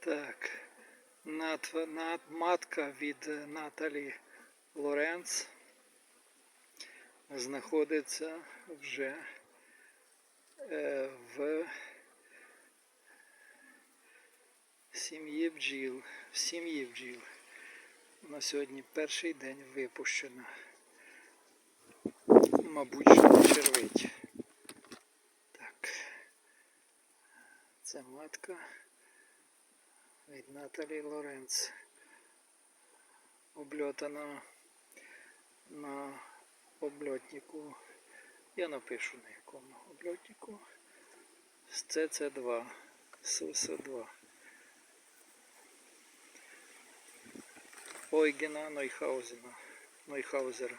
Так. Нат, нат, матка від Наталі Лоренц знаходиться вже е, в сім'ї бджіл. В сім'ї бджіл. На сьогодні перший день випущена. Мабуть, що червить. Так. Це матка від Наталі Лоренц. Обльотана на обльотнику. Я напишу на якому обльотнику. З ЦЦ2. СС2. Ойгена Нойхаузена. Нойхаузера.